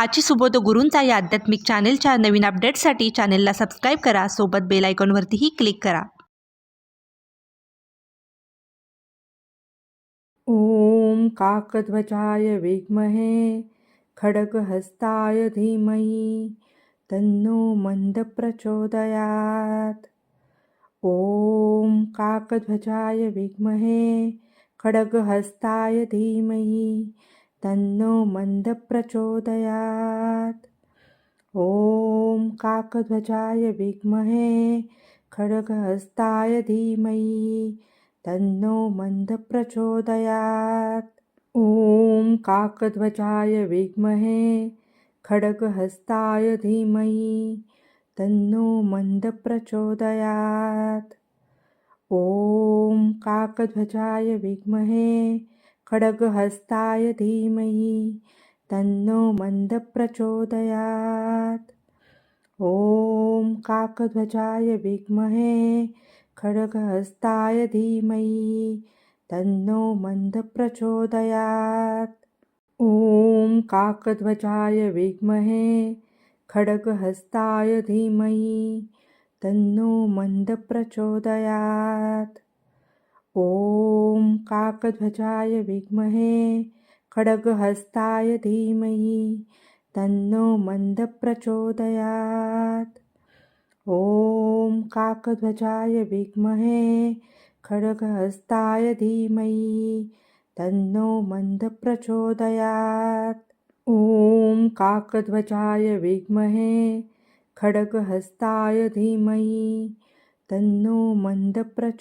आजची सुबोध गुरूंचा या आध्यात्मिक चॅनेलच्या नवीन अपडेट्ससाठी चॅनेलला सबस्क्राईब करा. सोबत बेल आयकॉनवरतीही क्लिक करा. ओम काकध्वजाय विद्महे खड्गहस्ताय धीमही. तन्नो मंद प्रचोदयात. ओम काकध्वजाय विद्महे खड्गहस्ताय धीमही. तन्नो मन्दप्रचोदयात् ॐ काकध्वजाय विद्महे, खड्गहस्ताय धीमहि, तन्नो मन्दप्रचोदयात् ॐ काकध्वजाय विद्महे, खड्गहस्ताय धीमहि, तन्नो मन्दप्रचोदयात् ॐ काकध्वजाय विद्महे खड्गहस्ताय धीमहि तन्नो मन्दप्रचोदयात्। ॐ काकध्वजाय विद्महे खड्गहस्ताय धीमहि तन्नो मन्दप्रचोदयात्। ॐ काकध्वजाय विद्महे खड्गहस्ताय धीमहि तन्नो मन्दप्रचोदयात्। ॐ काकध्वजाय विद्महे खड्गहस्ताय धीमहि तन्नो मन्दप्रचोदयात् ॐ काकध्वजाय विद्महे खड्गहस्ताय धीमहि तन्नो मन्दप्रचोदयात् ॐ काकध्वजाय विद्महे खड्गहस्ताय धीमहि तन्नो मन्दप्रचोदयात्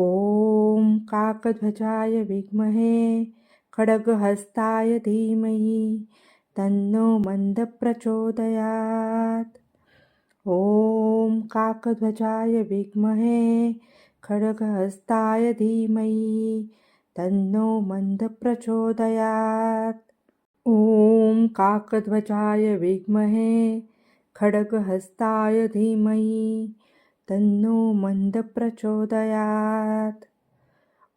ॐ काकध्वजाय विद्महे खड्गहस्ताय धीमहि तन्नो मन्दप्रचोदयात् ॐ काकध्वजाय विद्महे खड्गहस्ताय धीमहि तन्नो मन्दप्रचोदयात् ॐ काकध्वजाय विद्महे खड्गहस्ताय धीमहि तन्नो मन्दप्रचोदयात्।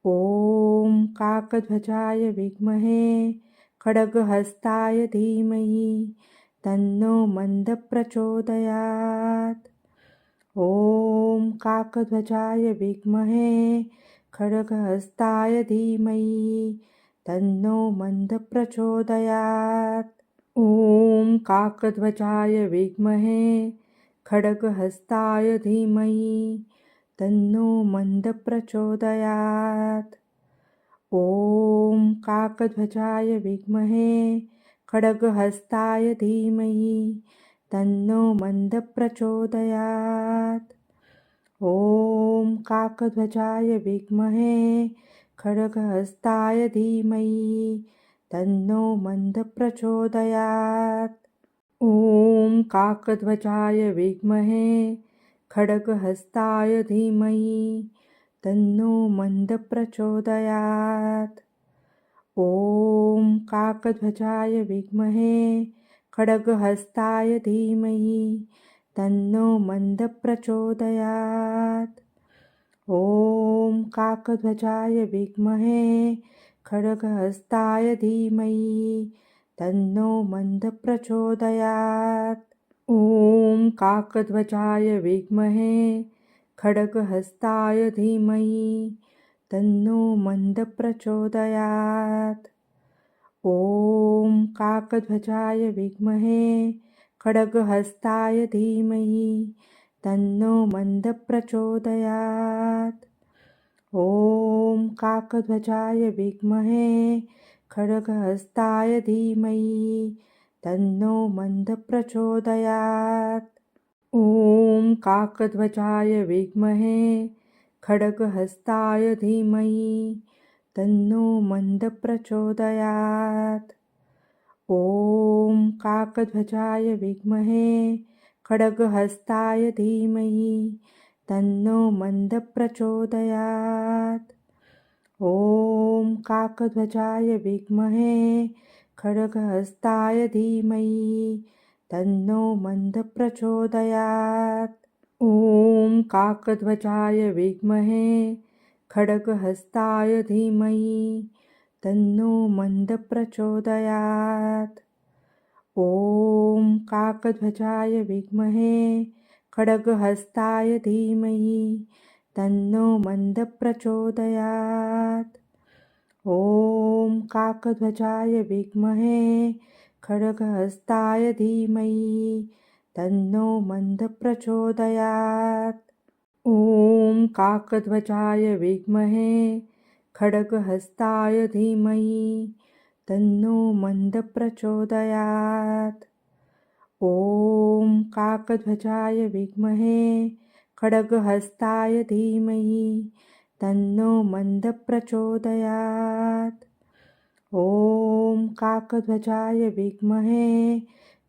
ॐ काकध्वजाय विद्महे खड्गहस्ताय धीमहि तन्नो मन्दप्रचोदयात्। ॐ काकध्वजाय विद्महे खड्गहस्ताय धीमहि तन्नो मन्दप्रचोदयात्। ॐ काकध्वजाय विद्महे खड्गहस्ताय धीमहि तन्नो मन्दप्रचोदयात्। ॐ काकध्वजाय विद्महे खड्गहस्ताय धीमहि तन्नो मन्दप्रचोदयात्। ॐ काकध्वजाय विद्महे खड्गहस्ताय धीमहि तन्नो मन्दप्रचोदयात् ॐ काकध्वजाय विद्महे खड्गहस्ताय धीमहि, तन्नो मन्दप्रचोदयात् ॐ काकध्वजाय विद्महे खड्गहस्ताय धीमहि, तन्नो मन्दप्रचोदयात् ॐ काकध्वजाय विद्महे खड्गहस्ताय धीमहि तन्नो मन्दप्रचोदयात्। ॐ काकध्वजाय विद्महे खड्गहस्ताय धीमहि तन्नो मन्दप्रचोदयात्। ॐ काकध्वजाय विद्महे खड्गहस्ताय धीमहि तन्नो मन्दप्रचोदयात् ॐ काकध्वजाय विद्महे खड्गहस्ताय धीमहि तन्नो मन्दप्रचोदयात्। ॐ काकध्वजाय विद्महे खड्गहस्ताय धीमहि तन्नो मन्दप्रचोदयात्। ॐ काकध्वजाय विद्महे खड्गहस्ताय धीमहि तन्नो मन्दप्रचोदयात् ॐ काकध्वजाय विद्महे, खड्गहस्ताय धीमहि, तन्नो मन्दप्रचोदयात् ॐ काकध्वजाय विद्महे, खड्गहस्ताय धीमहि, तन्नो मन्द प्रचोदयात् ॐ काकध्वजाय विद्महे खड्गहस्ताय धीमहि, तन्नो मन्द प्रचोदयात् ॐ काकध्वजाय विद्महे, खड्गहस्ताय धीमहि, तन्नो मन्द प्रचोदयात् ॐ काकध्वजाय विद्महे, खड्गहस्ताय धीमहि, तन्नो मन्द प्रचोदयात् ॐ काकध्वजाय विद्महे, खड्गहस्ताय धीमहि, तन्नो मन्द प्रचोदयात् ॐ काकध्वजाय विद्महे,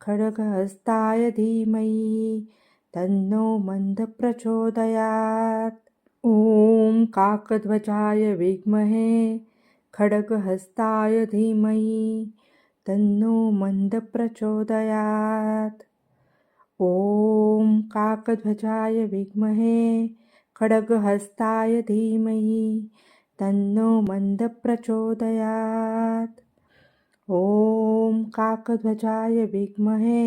खड्गहस्ताय धीमहि, तन्नो मन्द प्रचोदयात् ॐ काकध्वजाय विद्महे, खड्गहस्ताय धीमहि, तन्नो मन्द प्रचोदयात् ॐ काकध्वजाय विद्महे खड्गहस्ताय धीमहि तन्नो मन्द प्रचोदयात् ॐ काकध्वजाय विद्महे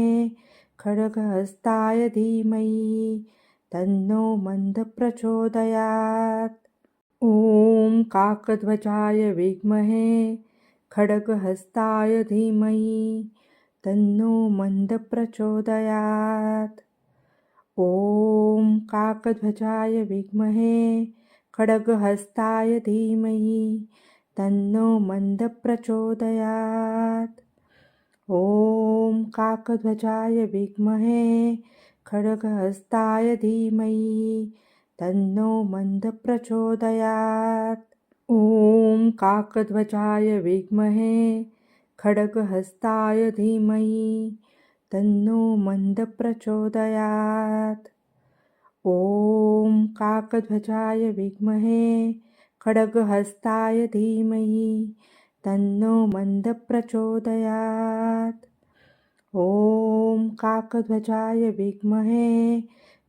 खड्गहस्ताय धीमहि तन्नो मन्द प्रचोदयात् ॐ काकध्वजाय विद्महे खड्गहस्ताय धीमहि तन्नो मन्द प्रचोदयात् ॐ काकध्वजाय विद्महे खड्गहस्ताय धीमहि तन्नो मन्द प्रचोदयात् ॐ काकध्वजाय विद्महे खड्गहस्ताय धीमहि तन्नो मन्द प्रचोदयात् ॐ काकध्वजाय विद्महे खड्गहस्ताय धीमहि तन्नो मन्दप्रचोदयात्। ॐ काकध्वजाय विद्महे खड्गहस्ताय धीमहि तन्नो मन्दप्रचोदयात्। ॐ काकध्वजाय विद्महे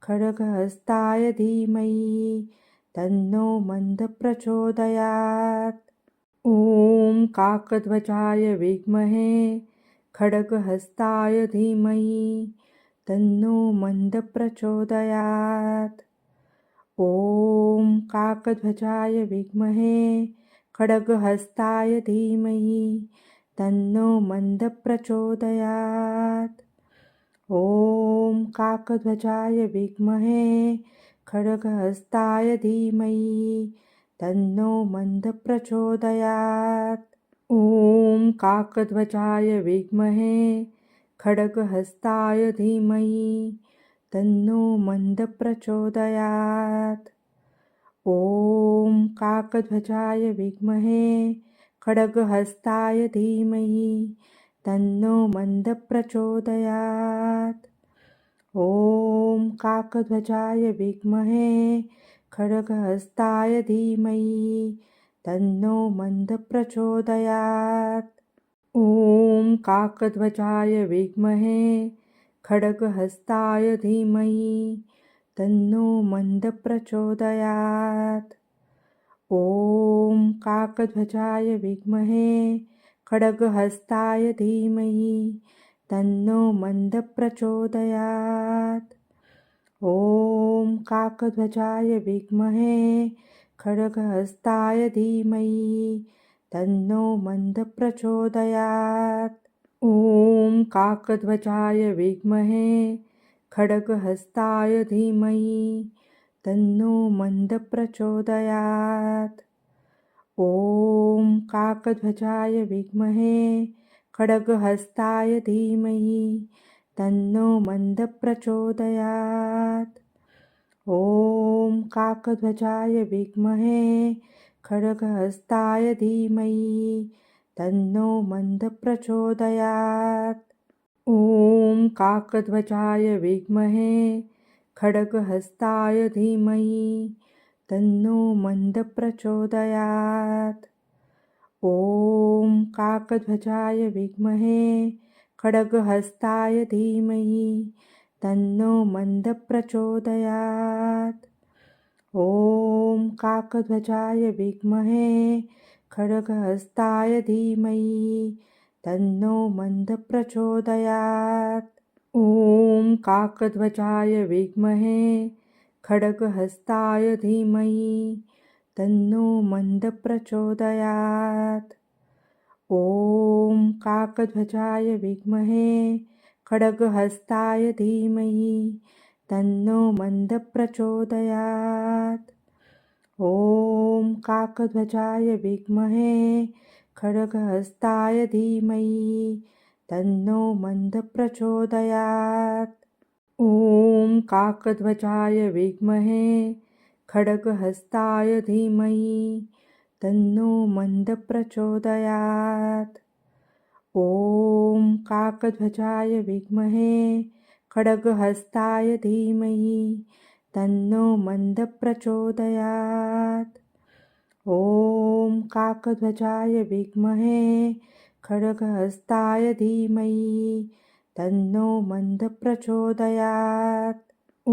खड्गहस्ताय धीमहि तन्नो मन्दप्रचोदयात्। ॐ काकध्वजाय विद्महे खड्गहस्ताय धीमहि तन्नो मन्द प्रचोदयात् ॐ काकध्वजाय विद्महे खड्गहस्ताय धीमहि तन्नो मन्द प्रचोदयात् ॐ काकध्वजाय विद्महे खड्गहस्ताय धीमहि तन्नो मन्दप्रचोदयात् ॐ काकध्वजाय विद्महे खड्गहस्ताय धीमहि तन्नो मन्दप्रचोदयात् ॐ काकध्वजाय विद्महे खड्गहस्ताय धीमहि तन्नो मन्दप्रचोदयात् ॐ काकध्वजाय विद्महे खड्गहस्ताय धीमहि तन्नो मन्दप्रचोदयात्। ॐ काकध्वजाय विद्महे खड्गहस्ताय धीमहि तन्नो मन्दप्रचोदयात्। ॐ काकध्वजाय विद्महे खड्गहस्ताय धीमहि तन्नो मन्दप्रचोदयात्। ॐ काकध्वजाय विद्महे खड्गहस्ताय धीमहि तन्नो मन्दप्रचोदयात् ॐ काकध्वजाय विद्महे खड्गहस्ताय धीमहि तन्नो मन्दप्रचोदयात् ॐ काकध्वजाय विद्महे खड्गहस्ताय धीमहि तन्नो मन्दप्रचोदयात् ॐ काकध्वजाय विद्महे खड्गहस्ताय धीमहि तन्नो मन्दप्रचोदयात् ॐ काकध्वजाय विद्महे खड्गहस्ताय धीमहि तन्नो मन्दप्रचोदयात् ॐ काकध्वजाय विद्महे खड्गहस्ताय धीमहि तन्नो मन्दप्रचोदयात्। ॐ काकध्वजाय विद्महे खड्गहस्ताय धीमहि तन्नो मन्दप्रचोदयात्। ॐ काकध्वजाय विद्महे खड्गहस्ताय धीमहि तन्नो मन्दप्रचोदयात्। ॐ काकध्वजाय विद्महे खड्गहस्ताय धीमहि तन्नो मन्दप्रचोदयात्। ॐ काकध्वजाय विद्महे खड्गहस्ताय धीमहि तन्नो मन्दप्रचोदयात्। ॐ काकध्वजाय विद्महे खड्गहस्ताय धीमहि तन्नो मन्दप्रचोदयात् ॐ काकध्वजाय विद्महे खड्गहस्ताय धीमहि तन्नो मन्दप्रचोदयात् ॐ काकध्वजाय विद्महे खड्गहस्ताय धीमहि तन्नो मन्दप्रचोदयात्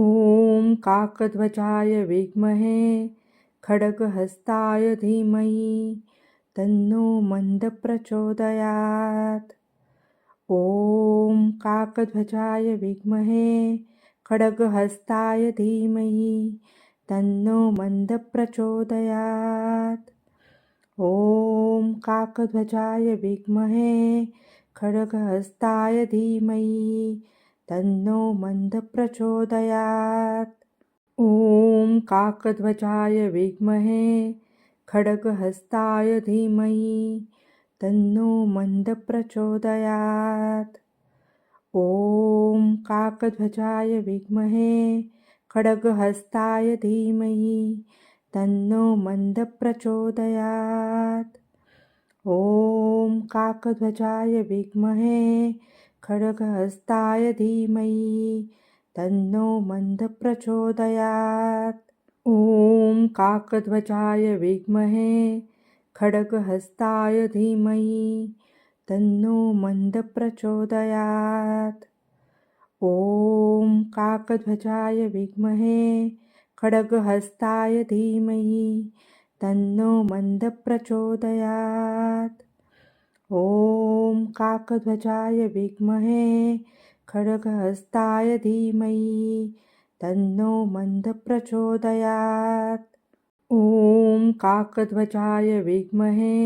ॐ काकध्वजाय विद्महे खड्गहस्ताय धीमहि तन्नो मन्दः प्रचोदयात् ॐ काकध्वजाय विद्महे खड्गहस्ताय धीमहि तन्नो मन्दः प्रचोदयात् ॐ काकध्वजाय विद्महे खड्गहस्ताय धीमहि तन्नो मन्दः प्रचोदयात् ॐ काकध्वजाय विद्महे खड्गहस्ताय धीमहि तन्नो मन्दप्रचोदयात्। ॐ काकध्वजाय विद्महे खड्गहस्ताय धीमहि तन्नो मन्दप्रचोदयात्। ॐ काकध्वजाय विद्महे खड्गहस्ताय धीमहि तन्नो मन्दप्रचोदयात् ॐ काकध्वजाय विद्महे खड्गहस्ताय धीमहि तन्नो मन्दप्रचोदयात् ॐ काकध्वजाय विद्महे खड्गहस्ताय धीमहि तन्नो मन्दप्रचोदयात् ॐ काकध्वजाय विद्महे खड्गहस्ताय धीमहि तन्नो मन्दः प्रचोदयात् ॐ काकध्वजाय विद्महे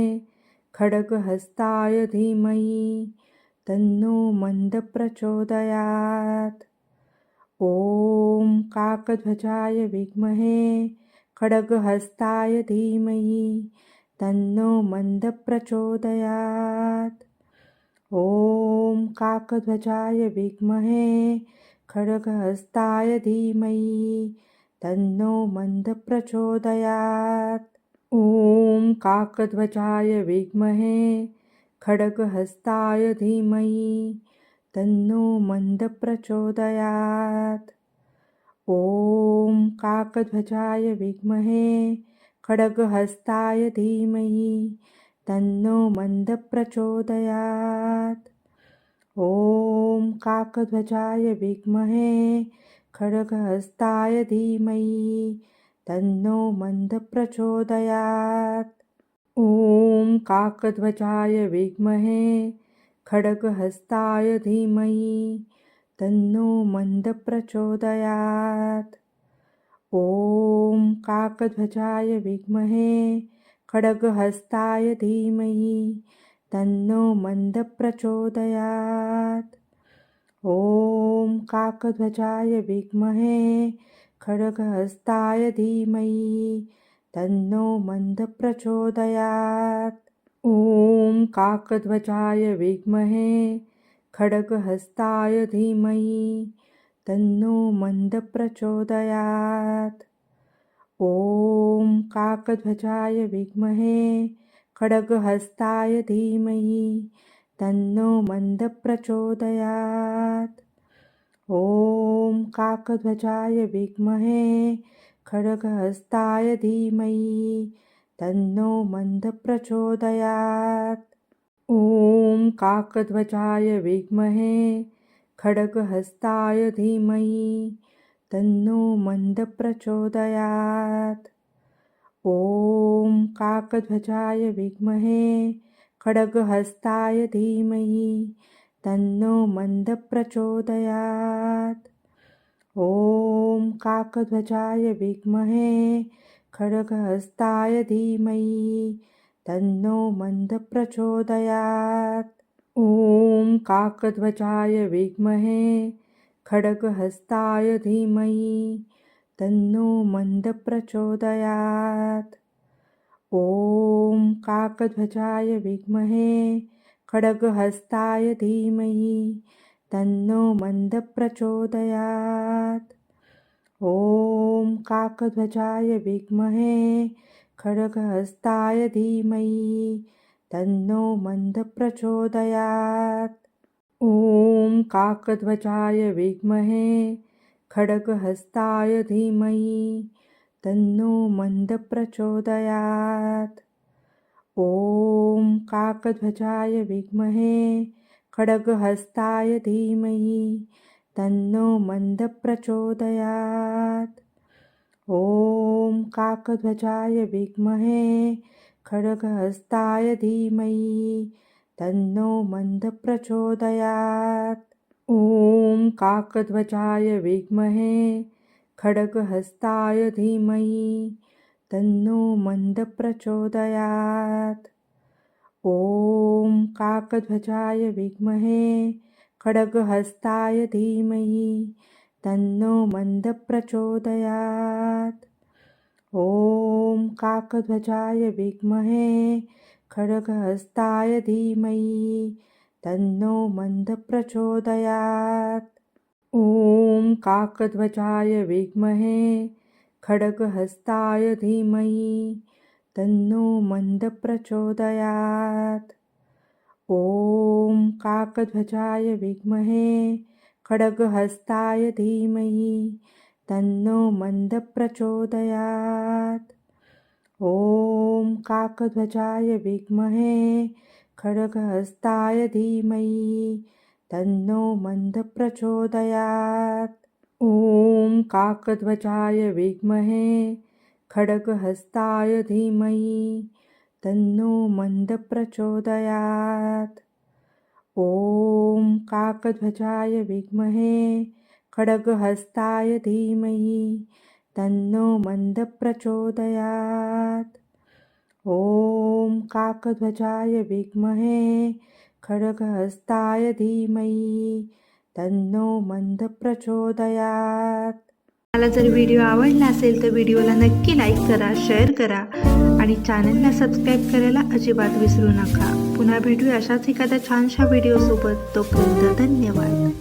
खड्गहस्ताय धीमहि तन्नो मन्दः प्रचोदयात् ॐ काकध्वजाय विद्महे खड्गहस्ताय धीमहि तन्नो मन्दः प्रचोदयात् ॐ काकध्वजाय विद्महे खड्गहस्ताय धीमहि तन्नो मन्दः प्रचोदयात् ॐ काकध्वजाय विद्महे खड्गहस्ताय धीमहि तन्नो मन्दः प्रचोदयात् ॐ काकध्वजाय विद्महे खड्गहस्ताय धीमहि तन्नो मन्दप्रचोदयात् ॐ काकध्वजाय विद्महे खड्गहस्ताय धीमहि तन्नो मन्दप्रचोदयात् ॐ काकध्वजाय विद्महे खड्गहस्ताय धीमहि तन्नो मन्दप्रचोदयात् ॐ काकध्वजाय विद्महे खड्गहस्ताय धीमहि तन्नो मन्दप्रचोदयात्। ॐ काकध्वजाय विद्महे खड्गहस्ताय धीमहि तन्नो मन्दप्रचोदयात्। ॐ काकध्वजाय विद्महे खड्गहस्ताय धीमहि तन्नो मन्दप्रचोदयात्। ॐ काकध्वजाय विद्महे खड्गहस्ताय धीमहि तन्नो मन्दप्रचोदयात्। ॐ काकध्वजाय विद्महे खड्गहस्ताय धीमहि तन्नो मन्दप्रचोदयात्। ॐ काकध्वजाय विद्महे खड्गहस्ताय धीमहि तन्नो मन्दप्रचोदयात् ॐ काकध्वजाय विद्महे खड्गहस्ताय धीमहि तन्नो मन्दप्रचोदयात् ॐ काकध्वजाय विद्महे खड्गहस्ताय धीमहि तन्नो मन्दप्रचोदयात् ॐ काकध्वजाय विद्महे खड्गहस्ताय धीमहि तन्नो मंद प्रचोदयात ॐ काकध्वजाय विद्महे खड्गहस्ताय धीमहि तन्नो मंद प्रचोदयात ॐ काकध्वजाय विद्महे खड्गहस्ताय धीमहि तन्नो मंद प्रचोदयात् ॐ काकध्वजाय विद्महे खड्गहस्ताय धीमहि तन्नो मन्दप्रचोदयात्। ॐ काकध्वजाय विद्महे खड्गहस्ताय धीमहि तन्नो मन्दप्रचोदयात्। ॐ काकध्वजाय विद्महे खड्गहस्ताय धीमहि तन्नो मन्द प्रचोदयात् ॐ काकध्वजाय विद्महे खड्गहस्ताय धीमहि तन्नो मन्द प्रचोदयात् ॐ काकध्वजाय विद्महे खड्गहस्ताय धीमहि तन्नो मन्द प्रचोदयात् ॐ काकध्वजाय विद्महे खड्गहस्ताय धीमहि तन्नो मन्दप्रचोदयात्। ॐ काकध्वजाय विद्महे खड्गहस्ताय धीमहि तन्नो मन्दप्रचोदयात्। ॐ काकध्वजाय विद्महे खड्गहस्ताय धीमहि तन्नो मन्दप्रचोदयात्। ॐ काकध्वजाय विद्महे खड्गहस्ताय धीमहि तन्नो मन्द प्रचोदयात् ॐ काकध्वजाय विद्महे खड्गहस्ताय धीमहि तन्नो मन्द प्रचोदयात् ॐ काकध्वजाय विद्महे खड्गहस्ताय धीमहि तन्नो मन्द प्रचोदयात् ॐ काकध्वजाय विद्महे खड्गहस्ताय धीमहि तन्नो मंद प्रचोदयात मला जर व्हिडिओ आवडला असेल तर व्हिडिओला नक्की लाईक करा शेअर करा आणि चॅनलला सबस्क्राईब करायला अजिबात विसरू नका. पुन्हा भेटूया अशाच एखाद्या छानशा व्हिडिओसोबत. तोपर्यंत धन्यवाद.